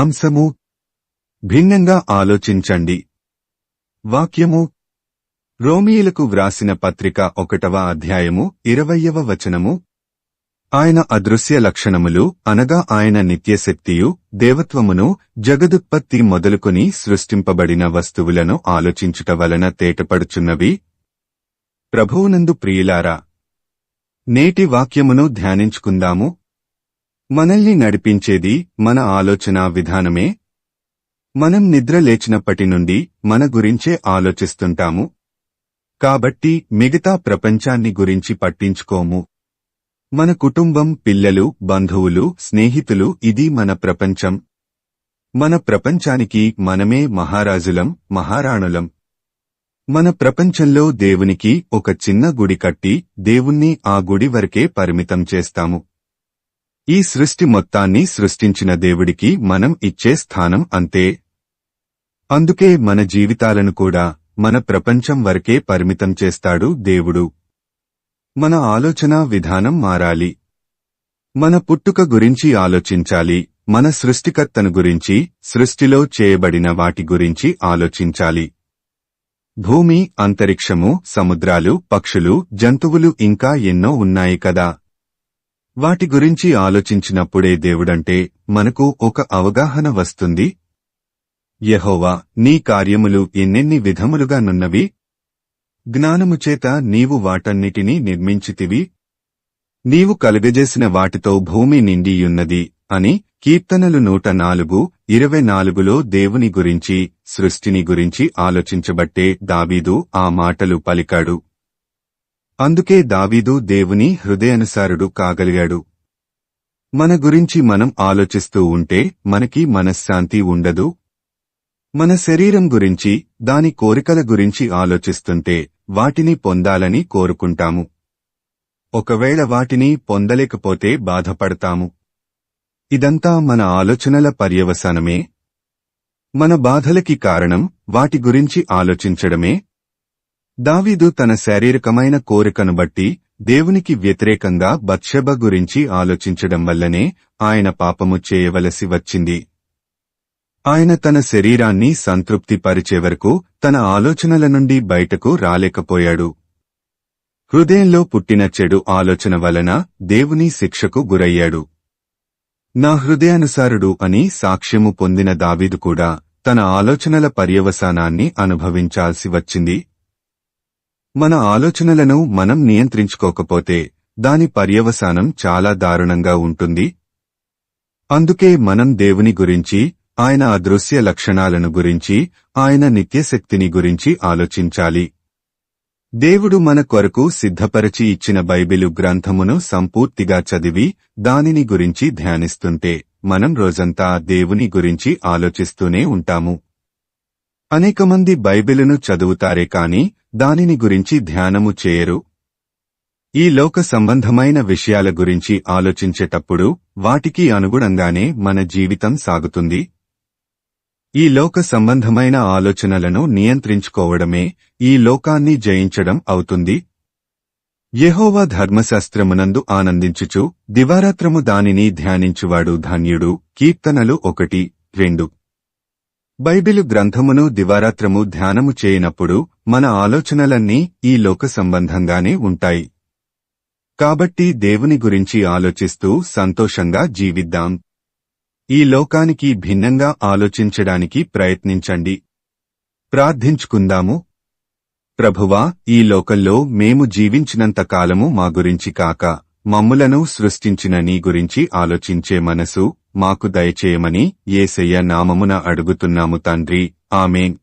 అంశము భిన్నంగా ఆలోచించండి. వాక్యము రోమియులకు వ్రాసిన పత్రిక ఒకటవ అధ్యాయము ఇరవయ్యవ వచనము. ఆయన అదృశ్య లక్షణములు అనగా ఆయన నిత్యశక్తియు దేవత్వమును జగదుత్పత్తి మొదలుకొని సృష్టింపబడిన వస్తువులను ఆలోచించుట వలన తేటపడుచున్నవి. ప్రభువునందు ప్రియులారా నేటి వాక్యమును ధ్యానించుకుందాము. మనల్ని నడిపించేది మన ఆలోచనా విధానమే? మనం నిద్ర లేచినప్పటి నుండి మన గురించే ఆలోచిస్తుంటాము. కాబట్టి మిగతా ప్రపంచాన్ని గురించి పట్టించుకోము. మన కుటుంబం పిల్లలు బంధువులు స్నేహితులు ఇది మన ప్రపంచం. మన ప్రపంచానికి మనమే మహారాజులం మహారాణులం. మన ప్రపంచంలో దేవునికి ఒక చిన్న గుడి కట్టి దేవుణ్ణి ఆ గుడి వరకే పరిమితం చేస్తాము. ఈ సృష్టి మొత్తాన్ని సృష్టించిన దేవుడికి మనం ఇచ్చే స్థానం అంతే. అందుకే మన జీవితాలను కూడా మన ప్రపంచం వరకే పరిమితం చేస్తాడు దేవుడు. మన ఆలోచన విధానం మారాలి. మన పుట్టుక గురించి ఆలోచించాలి మన సృష్టికర్తను గురించి సృష్టిలో చేయబడిన వాటి గురించి ఆలోచించాలి. భూమి అంతరిక్షము సముద్రాలు పక్షులు జంతువులు ఇంకా ఎన్నో ఉన్నాయి కదా. వాటి గురించి ఆలోచించినప్పుడే దేవుడంటే మనకు ఒక అవగాహన వస్తుంది. యెహోవా నీ కార్యములు ఎన్నెన్ని విధములుగా నున్నవి? జ్ఞానముచేత నీవు వాటన్నిటినీ నిర్మించితివి. నీవు కలుగజేసిన వాటితో భూమి నిండియున్నది అని కీర్తనలు నూట నాలుగు ఇరవై నాలుగులో దేవుని గురించి సృష్టిని గురించి ఆలోచించబట్టే దావీదు ఆ మాటలు పలికాడు. అందుకే దావీదు దేవుని హృదయానుసారుడు కాగలిగాడు. మన గురించి మనం ఆలోచిస్తూ ఉంటే మనకి మనశ్శాంతి ఉండదు. మన శరీరం గురించి దాని కోరికల గురించి ఆలోచిస్తుంటే వాటిని పొందాలని కోరుకుంటాము. ఒకవేళ వాటిని పొందలేకపోతే బాధపడతాము. ఇదంతా మన ఆలోచనల పర్యవసానమే. మన బాధలకి కారణం వాటి గురించి ఆలోచించడమే. దావీదు తన శారీరకమైన కోరికను బట్టి దేవునికి వ్యతిరేకంగా బత్షెబ గురించి ఆలోచించడం వల్లనే ఆయన పాపము చేయవలసి వచ్చింది. ఆయన తన శరీరాన్ని సంతృప్తి పరిచే వరకు తన ఆలోచనల నుండి బయటకు రాలేకపోయాడు. హృదయంలో పుట్టిన చెడు ఆలోచన వలన దేవుని శిక్షకు గురయ్యాడు. నా హృదయానుసారుడు అని సాక్ష్యము పొందిన దావీదు కూడా తన ఆలోచనల పర్యవసానాన్ని అనుభవించాల్సి వచ్చింది. మన ఆలోచనలను మనం నియంత్రించుకోకపోతే దాని పర్యవసానం చాలా దారుణంగా ఉంటుంది. అందుకే మనం దేవుని గురించి ఆయన అదృశ్య లక్షణాలను గురించి ఆయన నిత్యశక్తిని గురించి ఆలోచించాలి. దేవుడు మన కొరకు సిద్ధపరచి ఇచ్చిన బైబిలు గ్రంథమును సంపూర్తిగా చదివి దానిని గురించి ధ్యానిస్తుంటే మనం రోజంతా దేవుని గురించి ఆలోచిస్తూనే ఉంటాము. అనేకమంది బైబిలును చదువుతారే కాని దానిని గురించి ధ్యానము చేయరు. ఈ లోక సంబంధమైన విషయాల గురించి ఆలోచించేటప్పుడు వాటికి అనుగుణంగానే మన జీవితం సాగుతుంది. ఈ లోక సంబంధమైన ఆలోచనలను నియంత్రించుకోవడమే ఈ లోకాన్ని జయించడం అవుతుంది. యహోవా ధర్మశాస్త్రమునందు ఆనందించుచు దివారాత్రము దానిని ధ్యానించువాడు ధన్యుడు. కీర్తనలు ఒకటి రెండు. బైబిలు గ్రంథమును దివారాత్రము ధ్యానము చేయనప్పుడు మన ఆలోచనలన్నీ ఈ లోక సంబంధంగానే ఉంటాయి. కాబట్టి దేవుని గురించి ఆలోచిస్తూ సంతోషంగా జీవిద్దాం. ఈ లోకానికి భిన్నంగా ఆలోచించడానికి ప్రయత్నించండి. ప్రార్థించుకుందాము. ప్రభువా ఈ లోకంలో మేము జీవించినంత కాలము మా గురించి కాక మమ్ములను సృష్టించిన నీ గురించి ఆలోచించే మనసు మాకు దయచేయమని ఏసయ్య నామమున అడుగుతున్నాము తండ్రి. ఆమెన్.